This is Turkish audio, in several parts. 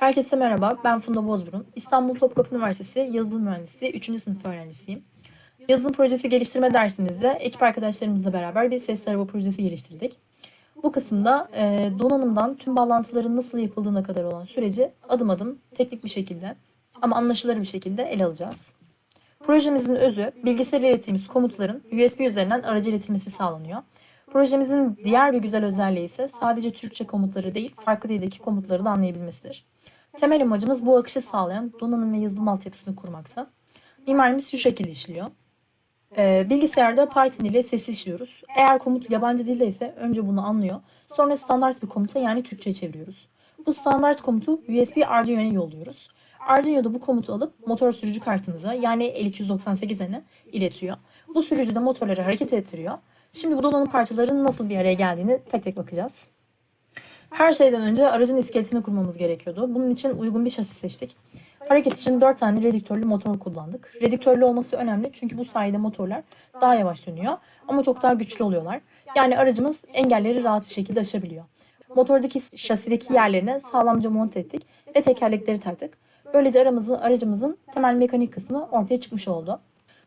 Herkese merhaba, ben Funda Bozburun. İstanbul Topkapı Üniversitesi Yazılım Mühendisliği 3. sınıf öğrencisiyim. Yazılım projesi geliştirme dersimizde ekip arkadaşlarımızla beraber bir sesli araba projesi geliştirdik. Bu kısımda e, donanımdan tüm bağlantıların nasıl yapıldığına kadar olan süreci adım adım teknik bir şekilde ama anlaşılır bir şekilde ele alacağız. Projemizin özü bilgisayara ilettiğimiz komutların USB üzerinden araca iletilmesi sağlanıyor. Projemizin diğer bir güzel özelliği ise sadece Türkçe komutları değil, farklı dildeki komutları da anlayabilmesidir. Temel amacımız bu akışı sağlayan donanım ve yazılım altyapısını kurmakta. Mimarimiz şu şekilde işliyor. Ee, bilgisayarda Python ile sesi işliyoruz. Eğer komut yabancı dilde ise önce bunu anlıyor. Sonra standart bir komuta yani Türkçe çeviriyoruz. Bu standart komutu USB Arduino'ya yolluyoruz. Arduino'da bu komutu alıp motor sürücü kartınıza yani L298'e iletiyor. Bu sürücü de motorları hareket ettiriyor. Şimdi bu donanım parçalarının nasıl bir araya geldiğini tek tek bakacağız. Her şeyden önce aracın iskeletini kurmamız gerekiyordu. Bunun için uygun bir şasi seçtik. Hareket için 4 tane redüktörlü motor kullandık. Redüktörlü olması önemli çünkü bu sayede motorlar daha yavaş dönüyor ama çok daha güçlü oluyorlar. Yani aracımız engelleri rahat bir şekilde aşabiliyor. Motordaki şasideki yerlerine sağlamca monte ettik ve tekerlekleri taktık. Böylece aramızın, aracımızın temel mekanik kısmı ortaya çıkmış oldu.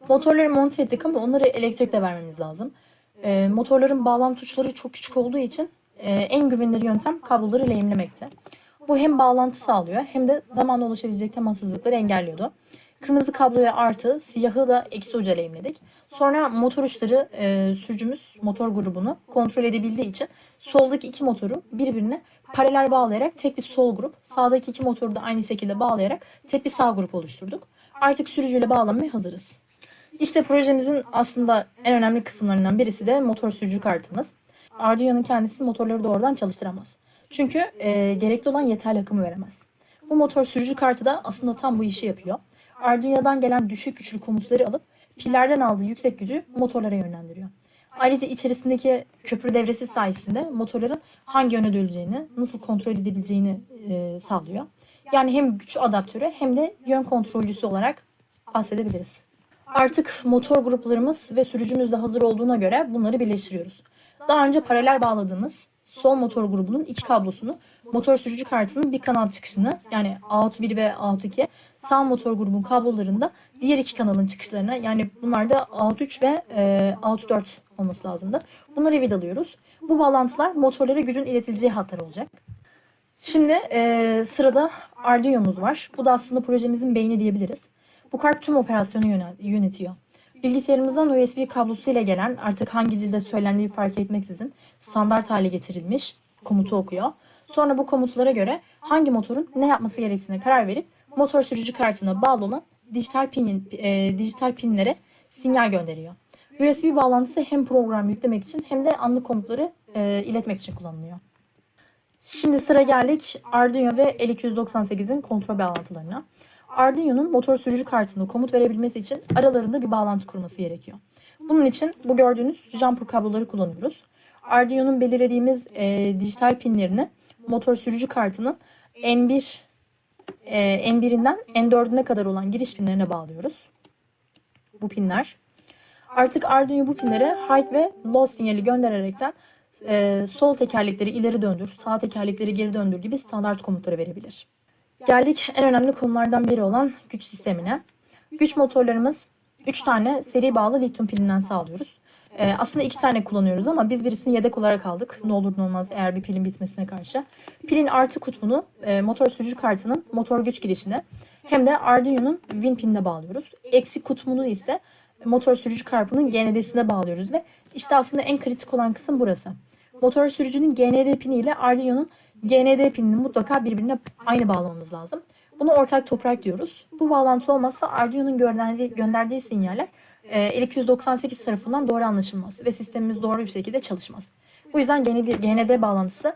Motorları monte ettik ama onları elektrikle vermemiz lazım. Ee, motorların bağlantı uçları çok küçük olduğu için e, en güvenilir yöntem kabloları lehimlemekti. Bu hem bağlantı sağlıyor hem de zamanla oluşabilecek temassızlıkları engelliyordu. Kırmızı kabloya artı, siyahı da eksi uca lehimledik. Sonra motor uçları e, sürücümüz motor grubunu kontrol edebildiği için soldaki iki motoru birbirine paralel bağlayarak tek bir sol grup, sağdaki iki motoru da aynı şekilde bağlayarak tek bir sağ grup oluşturduk. Artık sürücüyle bağlamaya hazırız. İşte projemizin aslında en önemli kısımlarından birisi de motor sürücü kartımız. Arduino'nun kendisi motorları doğrudan çalıştıramaz. Çünkü e, gerekli olan yeterli akımı veremez. Bu motor sürücü kartı da aslında tam bu işi yapıyor. Arduino'dan gelen düşük güçlü komutları alıp pillerden aldığı yüksek gücü motorlara yönlendiriyor. Ayrıca içerisindeki köprü devresi sayesinde motorların hangi yöne döneceğini, nasıl kontrol edebileceğini e, sağlıyor. Yani hem güç adaptörü hem de yön kontrolcüsü olarak bahsedebiliriz. Artık motor gruplarımız ve sürücümüz de hazır olduğuna göre bunları birleştiriyoruz. Daha önce paralel bağladığımız sol motor grubunun iki kablosunu motor sürücü kartının bir kanal çıkışını yani out 1 ve out 2 sağ motor grubun kablolarında diğer iki kanalın çıkışlarına yani bunlar da out 3 ve e, out 4 olması lazımdı. Bunları vidalıyoruz. Bu bağlantılar motorlara gücün iletileceği hatlar olacak. Şimdi e, sırada Arduino'muz var. Bu da aslında projemizin beyni diyebiliriz. Bu kart tüm operasyonu yönetiyor. Bilgisayarımızdan USB kablosuyla gelen artık hangi dilde söylendiği fark etmeksizin standart hale getirilmiş komutu okuyor. Sonra bu komutlara göre hangi motorun ne yapması gerektiğine karar verip motor sürücü kartına bağlı olan dijital pin e, dijital pinlere sinyal gönderiyor. USB bağlantısı hem program yüklemek için hem de anlık komutları e, iletmek için kullanılıyor. Şimdi sıra geldik Arduino ve L298'in kontrol bağlantılarına. Arduino'nun motor sürücü kartına komut verebilmesi için aralarında bir bağlantı kurması gerekiyor. Bunun için bu gördüğünüz jumper kabloları kullanıyoruz. Arduino'nun belirlediğimiz e, dijital pinlerini motor sürücü kartının N1 e, N1'inden N4'üne kadar olan giriş pinlerine bağlıyoruz. Bu pinler. Artık Arduino bu pinlere high ve low sinyali göndererekten e, sol tekerlekleri ileri döndür, sağ tekerlekleri geri döndür gibi standart komutları verebilir. Geldik en önemli konulardan biri olan güç sistemine. Güç motorlarımız 3 tane seri bağlı lityum pilinden sağlıyoruz. Ee, aslında 2 tane kullanıyoruz ama biz birisini yedek olarak aldık. Ne olur ne olmaz eğer bir pilin bitmesine karşı. Pilin artı kutbunu e, motor sürücü kartının motor güç girişine hem de Arduino'nun Win pinine bağlıyoruz. Eksik kutbunu ise motor sürücü kartının GND'sine bağlıyoruz ve işte aslında en kritik olan kısım burası. Motor sürücünün GND pini ile Arduino'nun GND pinini mutlaka birbirine aynı bağlamamız lazım. Bunu ortak toprak diyoruz. Bu bağlantı olmazsa Arduino'nun gönderdiği, gönderdiği sinyaller e, L298 tarafından doğru anlaşılmaz ve sistemimiz doğru bir şekilde çalışmaz. Bu yüzden GND, GND bağlantısı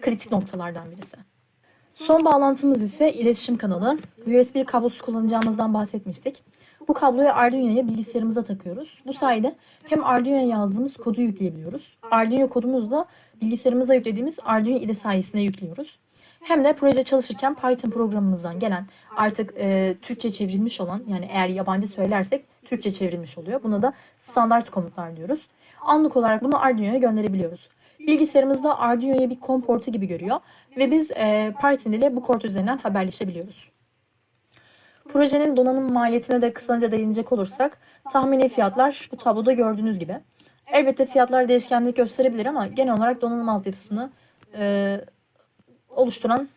kritik noktalardan birisi. Son bağlantımız ise iletişim kanalı. USB kablosu kullanacağımızdan bahsetmiştik. Bu kabloyu Arduino'ya bilgisayarımıza takıyoruz. Bu sayede hem Arduino'ya yazdığımız kodu yükleyebiliyoruz. Arduino kodumuzu da bilgisayarımıza yüklediğimiz Arduino IDE sayesinde yüklüyoruz. Hem de proje çalışırken Python programımızdan gelen artık e, Türkçe çevrilmiş olan yani eğer yabancı söylersek Türkçe çevrilmiş oluyor. Buna da standart komutlar diyoruz. Anlık olarak bunu Arduino'ya gönderebiliyoruz. Bilgisayarımızda Arduino'yu bir COM portu gibi görüyor ve biz e, Python ile bu kort üzerinden haberleşebiliyoruz. Projenin donanım maliyetine de kısaca değinecek olursak tahmini fiyatlar bu tabloda gördüğünüz gibi. Elbette fiyatlar değişkenlik gösterebilir ama genel olarak donanım altyapısını e, oluşturan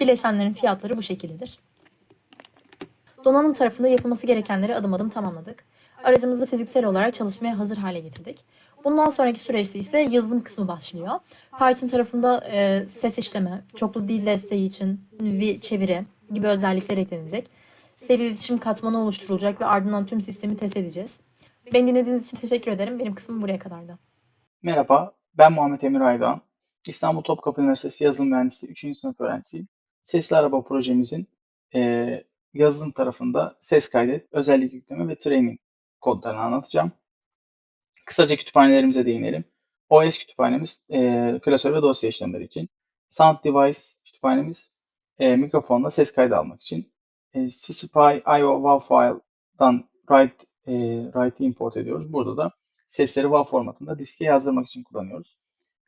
bileşenlerin fiyatları bu şekildedir. Donanım tarafında yapılması gerekenleri adım adım tamamladık. Aracımızı fiziksel olarak çalışmaya hazır hale getirdik. Bundan sonraki süreçte ise yazılım kısmı başlıyor. Python tarafında e, ses işleme, çoklu dil desteği için bir çeviri gibi özellikler eklenecek. Seri iletişim katmanı oluşturulacak ve ardından tüm sistemi test edeceğiz. Beni dinlediğiniz için teşekkür ederim. Benim kısmım buraya kadardı. Merhaba, ben Muhammed Emir Aydoğan. İstanbul Topkapı Üniversitesi Yazılım Mühendisliği 3. sınıf öğrencisiyim. Sesli Araba projemizin eee, yazılım tarafında ses kaydet, özellik yükleme ve training kodlarını anlatacağım. Kısaca kütüphanelerimize değinelim. OS kütüphanemiz eee, klasör ve dosya işlemleri için. Sound Device kütüphanemiz eee, mikrofonla ses kaydı almak için. E, CCPY IO file'dan write, eee write'i import ediyoruz. Burada da sesleri WAV formatında diske yazdırmak için kullanıyoruz.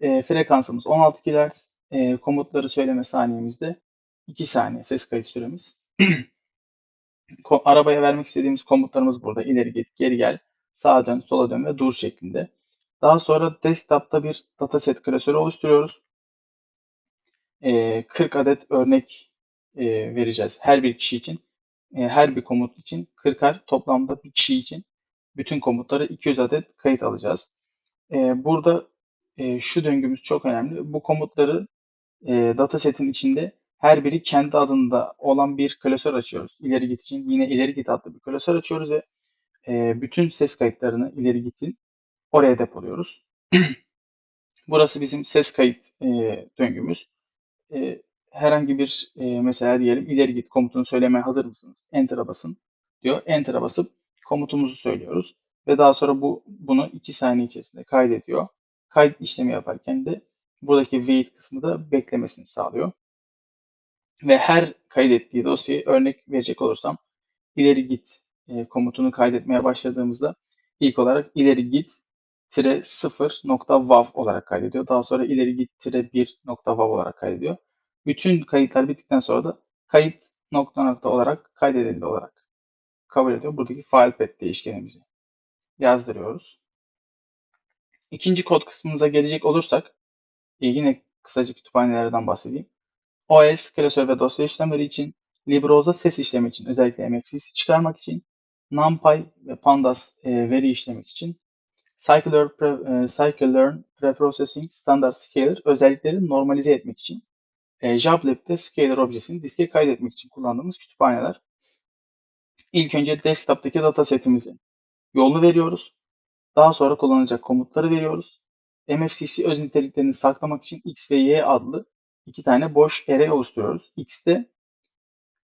E, frekansımız 16 kHz. E, komutları söyleme saniyemizde 2 saniye ses kayıt süremiz. Arabaya vermek istediğimiz komutlarımız burada. İleri git, geri gel, sağa dön, sola dön ve dur şeklinde. Daha sonra desktop'ta bir dataset klasörü oluşturuyoruz. E, 40 adet örnek e, vereceğiz her bir kişi için. E, her bir komut için 40'ar toplamda bir kişi için bütün komutları 200 adet kayıt alacağız. E, burada e, şu döngümüz çok önemli. Bu komutları e, datasetin içinde her biri kendi adında olan bir klasör açıyoruz. İleri git için yine ileri git adlı bir klasör açıyoruz ve e, bütün ses kayıtlarını ileri gitin oraya depoluyoruz. Burası bizim ses kayıt e, döngümüz. E, herhangi bir e, mesela diyelim ileri git komutunu söylemeye hazır mısınız? Enter'a basın diyor. Enter'a basıp komutumuzu söylüyoruz ve daha sonra bu bunu 2 saniye içerisinde kaydediyor. Kayıt işlemi yaparken de buradaki wait kısmı da beklemesini sağlıyor. Ve her kaydettiği dosyayı örnek verecek olursam ileri git e, komutunu kaydetmeye başladığımızda ilk olarak ileri git tire 0.wav olarak kaydediyor. Daha sonra ileri git tire 1.wav olarak kaydediyor. Bütün kayıtlar bittikten sonra da kayıt nokta nokta olarak kaydedildi olarak kabul ediyor. Buradaki file path değişkenimizi yazdırıyoruz. İkinci kod kısmımıza gelecek olursak e, yine kısaca kütüphanelerden bahsedeyim. OS, klasör ve dosya işlemleri için, LibreOffice'da ses işlemi için özellikle MFCC çıkarmak için, NumPy ve Pandas e, veri işlemek için, Scikit-learn, pre, e, Scikit-learn Preprocessing Standard Scaler özellikleri normalize etmek için, e, JabLab'de Scaler objesini diske kaydetmek için kullandığımız kütüphaneler. İlk önce desktop'taki datasetimizi yolunu veriyoruz. Daha sonra kullanılacak komutları veriyoruz. MFCC öz niteliklerini saklamak için X ve Y adlı iki tane boş array oluşturuyoruz. X'te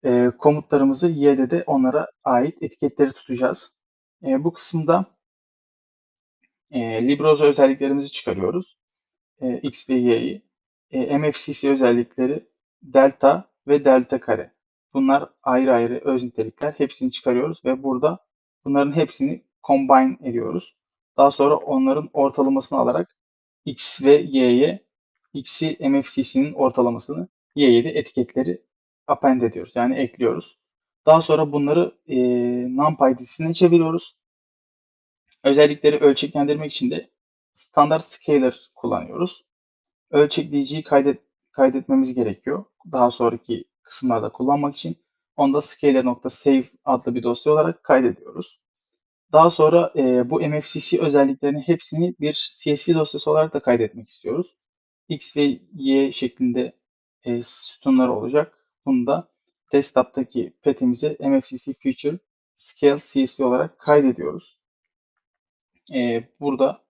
e, komutlarımızı, Y'de de onlara ait etiketleri tutacağız. E, bu kısımda e, LibreOffice özelliklerimizi çıkarıyoruz. E, X ve Y'yi. E, MFCC özellikleri delta ve delta kare. Bunlar ayrı ayrı öz nitelikler. Hepsini çıkarıyoruz ve burada bunların hepsini combine ediyoruz. Daha sonra onların ortalamasını alarak X ve Y'ye X'i MFCC'nin ortalamasını, Y'ye de etiketleri append ediyoruz. Yani ekliyoruz. Daha sonra bunları e, NumPy dizisine çeviriyoruz. Özellikleri ölçeklendirmek için de standart scaler kullanıyoruz. Ölçekleyiciyi kaydet, kaydetmemiz gerekiyor. Daha sonraki kısımlarda kullanmak için. Onu da scaler.save adlı bir dosya olarak kaydediyoruz. Daha sonra e, bu MFCC özelliklerinin hepsini bir CSV dosyası olarak da kaydetmek istiyoruz. X ve Y şeklinde e, sütunları olacak. Bunu da desktop'taki petimize MFCC Future Scale CSV olarak kaydediyoruz. E, burada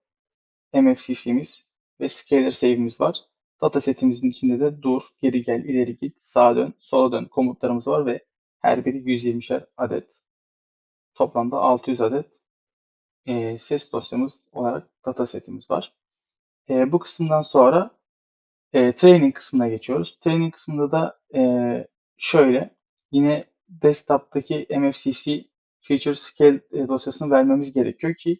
MFCC'miz ve Scaler Save'imiz var. Datasetimizin içinde de dur, geri gel, ileri git, sağa dön, sola dön komutlarımız var ve her biri 120'şer adet. Toplamda 600 adet e, ses dosyamız olarak datasetimiz var. E, bu kısımdan sonra e, training kısmına geçiyoruz. Training kısmında da e, şöyle yine desktop'taki MFCC Feature Scale e, dosyasını vermemiz gerekiyor ki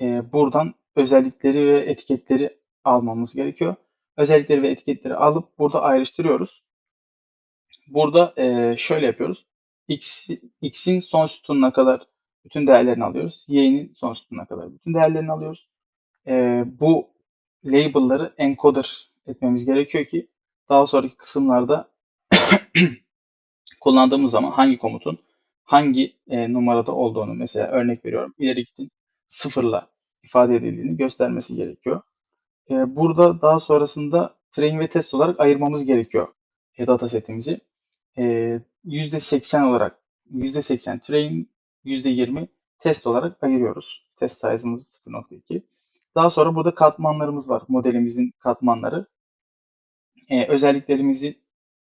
e, buradan özellikleri ve etiketleri almamız gerekiyor. Özellikleri ve etiketleri alıp burada ayrıştırıyoruz. Burada eee, şöyle yapıyoruz. X, X'in son sütununa kadar bütün değerlerini alıyoruz. Y'nin son sütununa kadar bütün değerlerini alıyoruz. Eee, bu label'ları encoder etmemiz gerekiyor ki daha sonraki kısımlarda kullandığımız zaman hangi komutun hangi e, numarada olduğunu mesela örnek veriyorum ileri gidin sıfırla ifade edildiğini göstermesi gerekiyor. E, burada daha sonrasında train ve test olarak ayırmamız gerekiyor e, datasetimizi. E, %80 olarak %80 train, %20 test olarak ayırıyoruz. Test size'ımız 0.2. Daha sonra burada katmanlarımız var. Modelimizin katmanları. E, özelliklerimizi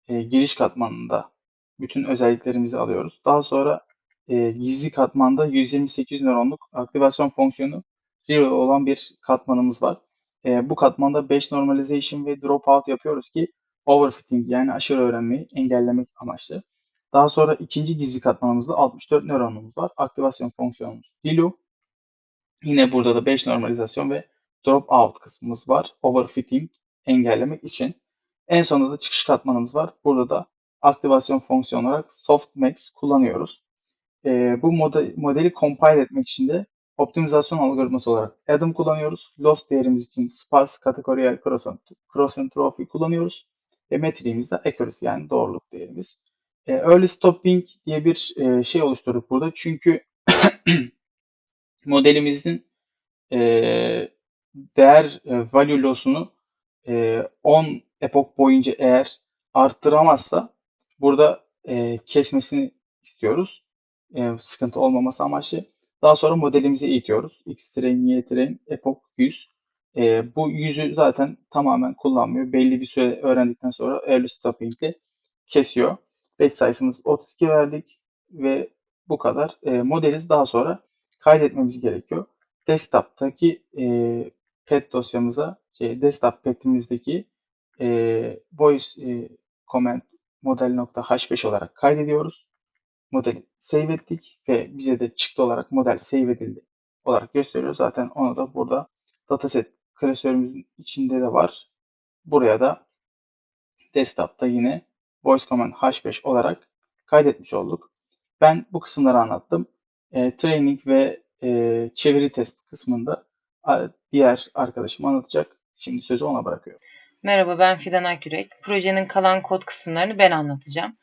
e, giriş katmanında bütün özelliklerimizi alıyoruz. Daha sonra e, gizli katmanda 128 nöronluk aktivasyon fonksiyonu real olan bir katmanımız var. E, bu katmanda batch normalization ve dropout yapıyoruz ki overfitting yani aşırı öğrenmeyi engellemek amaçlı. Daha sonra ikinci gizli katmanımızda 64 nöronumuz var. Aktivasyon fonksiyonumuz ReLU. Yine burada da batch normalizasyon ve dropout kısmımız var. Overfitting engellemek için. En sonunda da çıkış katmanımız var. Burada da aktivasyon fonksiyonu olarak softmax kullanıyoruz. Ee, bu model, modeli compile etmek için de optimizasyon algoritması olarak Adam kullanıyoruz. Loss değerimiz için sparse kategoriyel cross entropy kullanıyoruz. Ve metriğimiz de accuracy yani doğruluk değerimiz. Ee, early stopping diye bir e, şey oluşturduk burada. Çünkü modelimizin e, değer e, value loss'unu e, 10 epok boyunca eğer arttıramazsa burada e, kesmesini istiyoruz. E, sıkıntı olmaması amaçlı. Daha sonra modelimizi eğitiyoruz. X train, Y train, epok 100. E, bu 100'ü zaten tamamen kullanmıyor. Belli bir süre öğrendikten sonra early stopping ile kesiyor. Batch sayısımız 32 verdik ve bu kadar. E, modeli daha sonra kaydetmemiz gerekiyor. Desktop'taki e, pet dosyamıza, şey, desktop petimizdeki e, voice e, comment model.h5 olarak kaydediyoruz. Modeli save ettik ve bize de çıktı olarak model save edildi olarak gösteriyor. Zaten onu da burada dataset klasörümüzün içinde de var. Buraya da desktop'ta yine voice command h5 olarak kaydetmiş olduk. Ben bu kısımları anlattım. E, training ve e, çeviri test kısmında diğer arkadaşım anlatacak. Şimdi sözü ona bırakıyorum. Merhaba ben Fidan Akürek. Projenin kalan kod kısımlarını ben anlatacağım.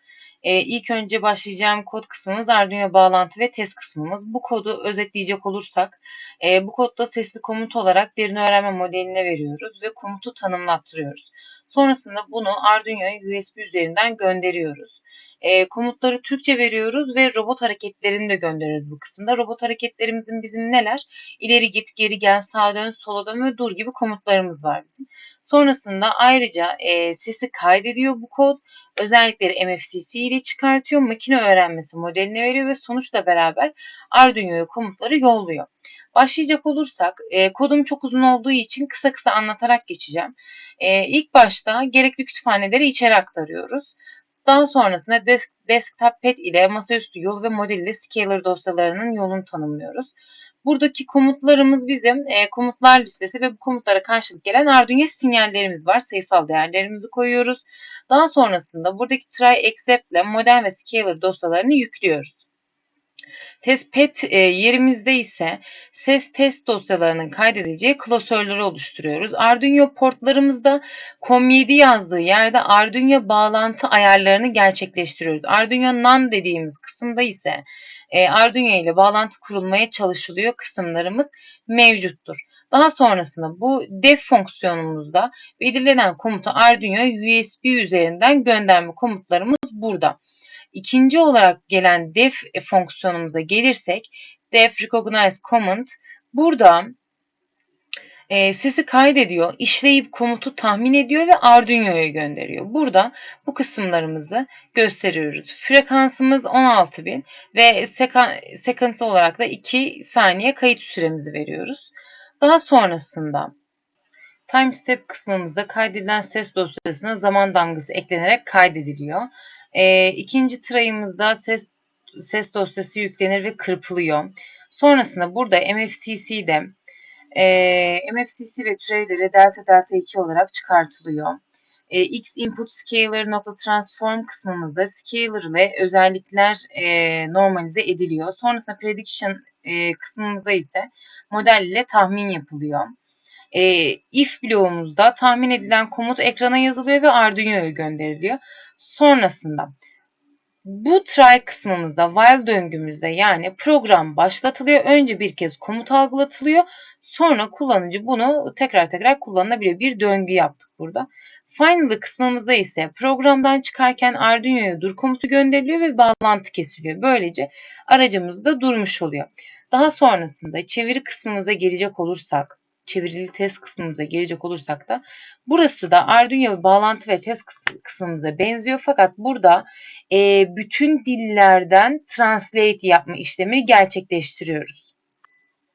Ee, ilk önce başlayacağım kod kısmımız Arduino bağlantı ve test kısmımız. Bu kodu özetleyecek olursak e, bu kodda sesli komut olarak derin öğrenme modeline veriyoruz ve komutu tanımlattırıyoruz. Sonrasında bunu Arduino'ya USB üzerinden gönderiyoruz. E, komutları Türkçe veriyoruz ve robot hareketlerini de gönderiyoruz bu kısımda. Robot hareketlerimizin bizim neler? İleri git, geri gel, sağa dön, sola dön ve dur gibi komutlarımız var bizim. Sonrasında ayrıca e, sesi kaydediyor bu kod. Özellikleri MFCC ile çıkartıyor. Makine öğrenmesi modeline veriyor ve sonuçla beraber Arduino'ya komutları yolluyor. Başlayacak olursak e, kodum çok uzun olduğu için kısa kısa anlatarak geçeceğim. E, ilk başta gerekli kütüphaneleri içeri aktarıyoruz. Daha sonrasında desk, desktop pad ile masaüstü yol ve model ile dosyalarının yolunu tanımlıyoruz. Buradaki komutlarımız bizim e, komutlar listesi ve bu komutlara karşılık gelen Arduino sinyallerimiz var. Sayısal değerlerimizi koyuyoruz. Daha sonrasında buradaki try except ile model ve scaler dosyalarını yüklüyoruz. Testpad e, yerimizde ise ses test dosyalarının kaydedeceği klasörleri oluşturuyoruz. Arduino portlarımızda COM7 yazdığı yerde Arduino bağlantı ayarlarını gerçekleştiriyoruz. Arduino NAND dediğimiz kısımda ise e, Arduino ile bağlantı kurulmaya çalışılıyor kısımlarımız mevcuttur. Daha sonrasında bu def fonksiyonumuzda belirlenen komutu Arduino USB üzerinden gönderme komutlarımız burada. İkinci olarak gelen def fonksiyonumuza gelirsek def recognize command burada e, sesi kaydediyor, işleyip komutu tahmin ediyor ve Arduino'ya gönderiyor. Burada bu kısımlarımızı gösteriyoruz. Frekansımız 16.000 ve seka, olarak da 2 saniye kayıt süremizi veriyoruz. Daha sonrasında time step kısmımızda kaydedilen ses dosyasına zaman damgası eklenerek kaydediliyor. E, ikinci try'ımızda ses ses dosyası yüklenir ve kırpılıyor. Sonrasında burada MFCC'de E, MFCC ve türevleri delta delta 2 olarak çıkartılıyor. E, X input scaler nokta transform kısmımızda scaler ile özellikler e, normalize ediliyor. Sonrasında prediction e, kısmımızda ise model ile tahmin yapılıyor. E, if bloğumuzda tahmin edilen komut ekrana yazılıyor ve Arduino'ya gönderiliyor. Sonrasında bu try kısmımızda while döngümüzde yani program başlatılıyor. Önce bir kez komut algılatılıyor. Sonra kullanıcı bunu tekrar tekrar kullanabiliyor. Bir döngü yaptık burada. Final kısmımızda ise programdan çıkarken Arduino'ya dur komutu gönderiliyor ve bağlantı kesiliyor. Böylece aracımız da durmuş oluyor. Daha sonrasında çeviri kısmımıza gelecek olursak, çevirili test kısmımıza gelecek olursak da burası da Arduino bağlantı ve test kısmımıza benziyor. Fakat burada e, bütün dillerden translate yapma işlemi gerçekleştiriyoruz.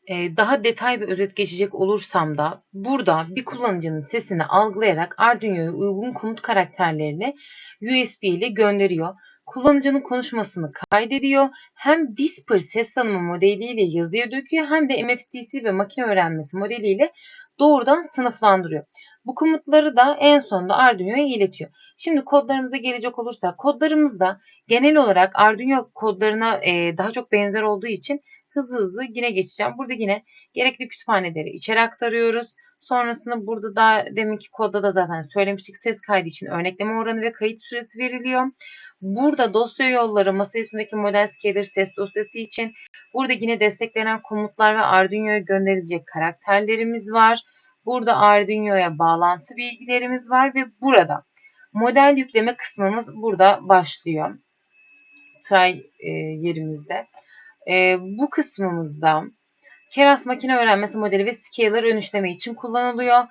E, daha detay bir özet geçecek olursam da burada bir kullanıcının sesini algılayarak Arduino'ya uygun komut karakterlerini USB ile gönderiyor. Kullanıcının konuşmasını kaydediyor. Hem Whisper ses tanıma modeliyle yazıya döküyor hem de MFCC ve makine öğrenmesi modeliyle doğrudan sınıflandırıyor. Bu komutları da en sonunda Arduino'ya iletiyor. Şimdi kodlarımıza gelecek olursak kodlarımızda genel olarak Arduino kodlarına e, daha çok benzer olduğu için hızlı hızlı yine geçeceğim. Burada yine gerekli kütüphaneleri içeri aktarıyoruz. Sonrasında burada da deminki kodda da zaten söylemiştik ses kaydı için örnekleme oranı ve kayıt süresi veriliyor. Burada dosya yolları masa üstündeki model scaler ses dosyası için burada yine desteklenen komutlar ve Arduino'ya gönderilecek karakterlerimiz var. Burada Arduino'ya bağlantı bilgilerimiz var ve burada model yükleme kısmımız burada başlıyor. Try e, yerimizde. E, bu kısmımızda Keras makine öğrenmesi modeli ve scaler ön işleme için kullanılıyor.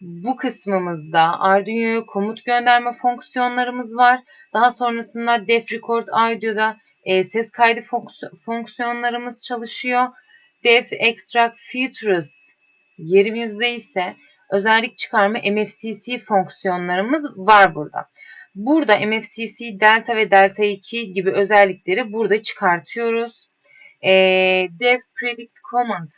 Bu kısmımızda Arduino'ya komut gönderme fonksiyonlarımız var. Daha sonrasında Def Record Audio'da e, ses kaydı fonks- fonksiyonlarımız çalışıyor. Def Extract Features yerimizde ise özellik çıkarma MFCC fonksiyonlarımız var burada. Burada MFCC Delta ve Delta 2 gibi özellikleri burada çıkartıyoruz. E, Dev Predict Command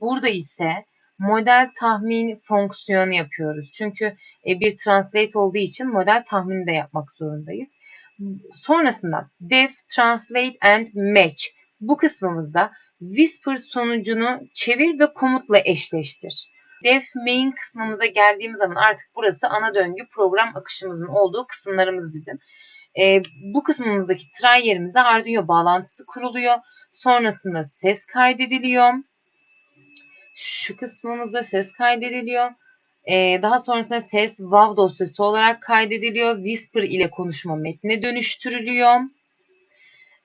burada ise model tahmin fonksiyonu yapıyoruz. Çünkü e, bir translate olduğu için model tahmini de yapmak zorundayız. Sonrasında Dev Translate and Match bu kısmımızda Whisper sonucunu çevir ve komutla eşleştir. Dev main kısmımıza geldiğimiz zaman artık burası ana döngü program akışımızın olduğu kısımlarımız bizim. E, bu kısmımızdaki try yerimizde Arduino bağlantısı kuruluyor. Sonrasında ses kaydediliyor. Şu kısmımızda ses kaydediliyor. E, daha sonrasında ses WAV dosyası olarak kaydediliyor. Whisper ile konuşma metnine dönüştürülüyor.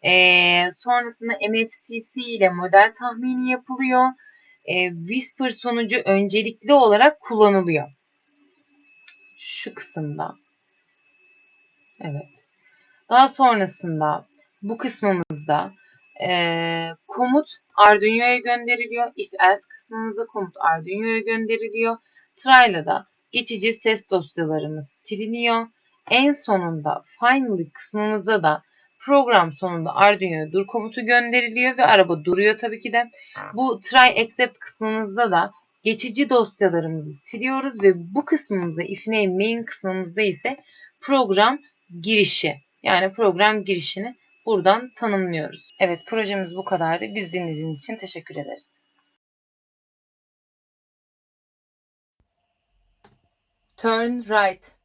E, sonrasında MFCC ile model tahmini yapılıyor. E, Whisper sonucu öncelikli olarak kullanılıyor. Şu kısımda. Evet. Daha sonrasında bu kısmımızda e, komut Arduino'ya gönderiliyor. If else kısmımızda komut Arduino'ya gönderiliyor. Try'la da geçici ses dosyalarımız siliniyor. En sonunda finally kısmımızda da program sonunda Arduino'ya dur komutu gönderiliyor ve araba duruyor tabii ki de. Bu try accept kısmımızda da geçici dosyalarımızı siliyoruz ve bu kısmımızda if name main kısmımızda ise program girişi yani program girişini buradan tanımlıyoruz. Evet projemiz bu kadardı. Biz dinlediğiniz için teşekkür ederiz. Turn right.